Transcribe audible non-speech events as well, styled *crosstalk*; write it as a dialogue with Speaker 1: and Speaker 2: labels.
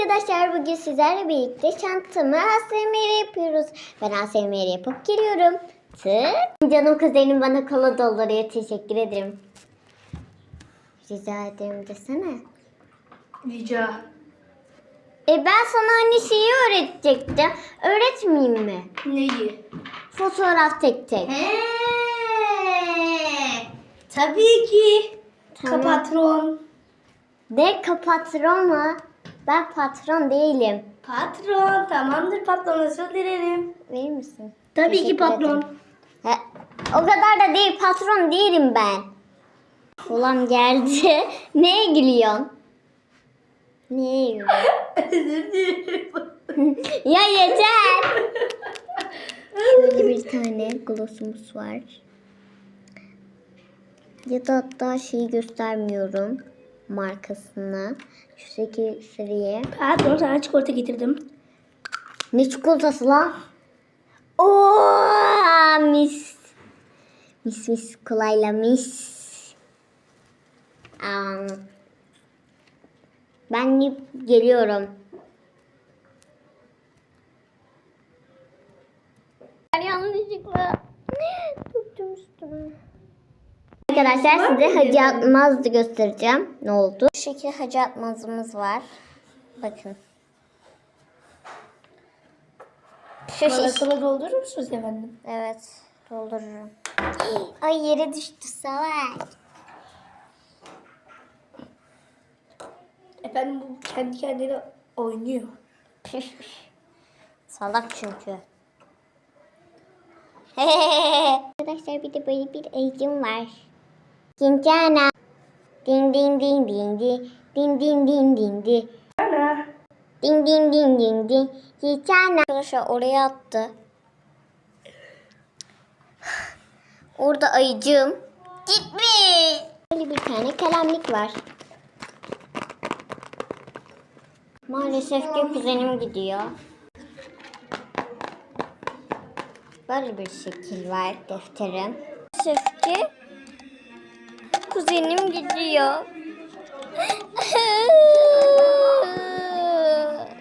Speaker 1: arkadaşlar bugün sizlerle birlikte çantamı ASMR yapıyoruz. Ben ASMR yapıp geliyorum. Tık. Canım kuzenim bana kola dolduruyor. Teşekkür ederim. Rica ederim desene.
Speaker 2: Rica.
Speaker 1: E ben sana hani şeyi öğretecektim. Öğretmeyeyim mi?
Speaker 2: Neyi?
Speaker 1: Fotoğraf tek tek.
Speaker 2: He. Tabii ki.
Speaker 1: Tamam.
Speaker 2: Kapatron.
Speaker 1: De kapatron mu? Ben patron değilim.
Speaker 2: Patron. Tamamdır patron özür dilerim.
Speaker 1: Verir misin?
Speaker 2: Tabii
Speaker 1: Teşekkür
Speaker 2: ki patron.
Speaker 1: ederim. He, o kadar da değil patron değilim ben. Ulan geldi. *laughs* Neye gülüyorsun? Neye gülüyorsun? *laughs*
Speaker 2: özür dilerim.
Speaker 1: ya yeter. Şöyle *laughs* bir tane glossumuz var. Ya da hatta şeyi göstermiyorum. Markasını. Şu şekil seriye.
Speaker 2: patron sana çikolata getirdim.
Speaker 1: Ne çikolatası lan? Oo mis. Mis mis kolayla mis. Am. Ben geliyorum. Yanlışlıkla tuttum üstüme. Arkadaşlar size Hacı Atmaz'ı göstereceğim. Ne oldu? Şu şekilde Hacı Atmaz'ımız var. Bakın. Şu şiş-
Speaker 2: kola doldurur musunuz efendim?
Speaker 1: Evet, doldururum. Ay yere düştü savaş.
Speaker 2: Efendim bu kendi kendine oynuyor. *laughs*
Speaker 1: Salak çünkü. *laughs* Arkadaşlar bir de böyle bir ayıcım var. Kincana. Ding ding ding ding di. Ding ding ding ding di.
Speaker 2: Ana.
Speaker 1: Ding ding ding ding di. Kincana. Arkadaşlar oraya attı. Orada ayıcım. Gitmiş. Böyle bir tane kalemlik var. Maalesef ki kuzenim gidiyor. Böyle bir şekil var defterim. Maalesef ki kuzenim gidiyor. *laughs*